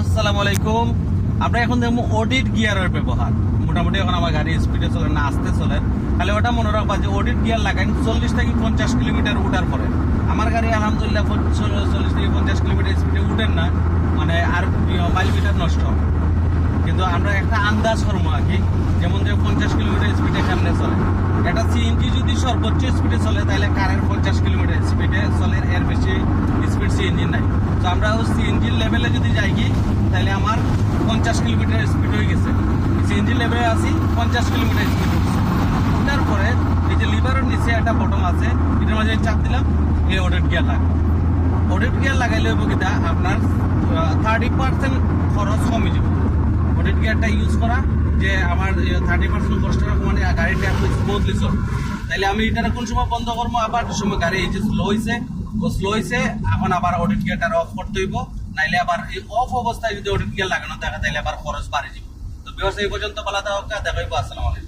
আসসালামু আলাইকুম আমরা এখন দেখব অডিট গিয়ারের ব্যবহার। মোটামুটি এখন আমার গাড়ি স্পিডে চলে, না আস্তে চলে। তাহলে ওটা মনে রাখবা যে অডিট গিয়ার লাগাই চল্লিশ থেকে পঞ্চাশ কিলোমিটার উঠার পরে। আমার গাড়ি আলহামদুলিল্লাহ চল্লিশ থেকে পঞ্চাশ কিলোমিটার স্পিডে উঠেন না। মানে আর মাইল মিটার নষ্ট। কিন্তু আমরা একটা আন্দাজ করব আর কি, যেমন যে পঞ্চাশ কিলোমিটার স্পিডে সামনে চলে। এটা সিএনজি যদি সর্বোচ্চ স্পিডে চলে, তাহলে কারের পঞ্চাশ কিলোমিটার স্পিডে চলে, এর বেশি স্পিড সিএনজি নাই। তো আমরা সিএনজির লেভেলে যদি যাই কি তাহলে আমার পঞ্চাশ কিলোমিটার স্পিড হয়ে গেছে। সিএনজি লেভেলে আছি, পঞ্চাশ কিলোমিটার স্পিড উঠছে উঠার পরে এই যে লিভারের নিচে একটা বটম আছে, এটার মাঝে চাপ দিলাম, এই অডিট গিয়ার লাগে অডিট গিয়ার লাগাইলে হইব কিটা আপনার থার্টি পার্সেন্ট খরচ কমে যাবে। অডিট গিয়ারটা ইউজ করা, যে আমার থার্টি পার্সেন্ট কষ্টের মানে গাড়িটা স্মুথলি চল তাহলে আমি এটা কোন সময় বন্ধ করব? আবার সময় গাড়ি এই যে স্লো হয়েছে ও স্লো হয়েছে এখন আবার অডিট গিয়ারটা অফ করতে হইব, নাইলে আবার এই অফ অবস্থায় যদি অডিট গিয়ার লাগানো থাকে তাইলে আবার খরচ বাড়ে যাব। তো ব্যবসায়ী পর্যন্ত বলা দেওয়া দেখাইব আসসালামু আলাইকুম।